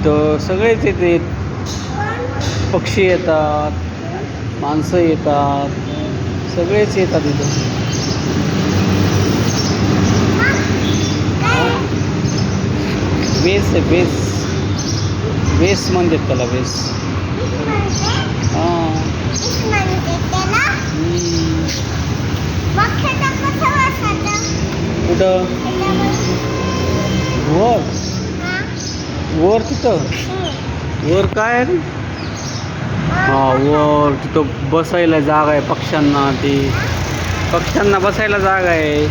तिथं सगळेच येते. पक्षी येतात माणसं येतात सगळेच येतात इथं. वेस आहे वेस. वेस म्हणतात त्याला वेस. हां. कुठं वर वर तिथं? वर काय आहे रे? हा वर. तिथं बसायला जागा आहे पक्ष्यांना ते. पक्ष्यांना बसायला जागा आहे.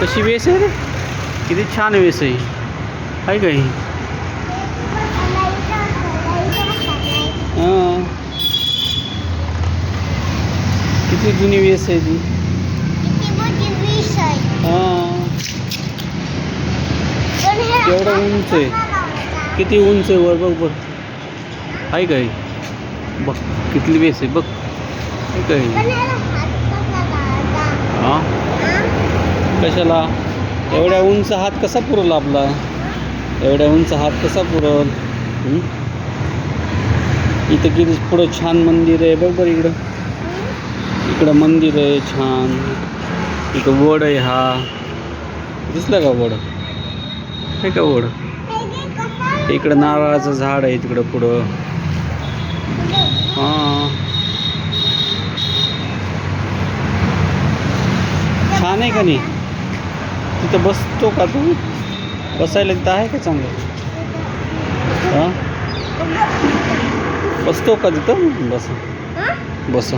कशी वेस आहे रे? किती छान वेस आहे. काय काही हां. किती जुनी वेस आहे ती? हां. एवढं उंच आहे. किती उंच आहे वर बघ बघ. आहे का बघ किती वेस आहे बघ. आहे हां? कशाला? एवढ्या उंच हात कसा पुरल आपला? एवढ्या उंच हात कसा पुरल? इथं किती पुढं छान मंदिर आहे बरोबर इकडं? इकडं मंदिर आहे छान. इथं वड आहे हा. दिसलं का वड? आहे का वड? इकडं नारळाचं झाड आहे तिकडं पुढं. हां. छान आहे का नाही? तिथं बसतो का तू? बसायला तिथं आहे का चांगलं? हां? बसतो का तिथं? बस. बस.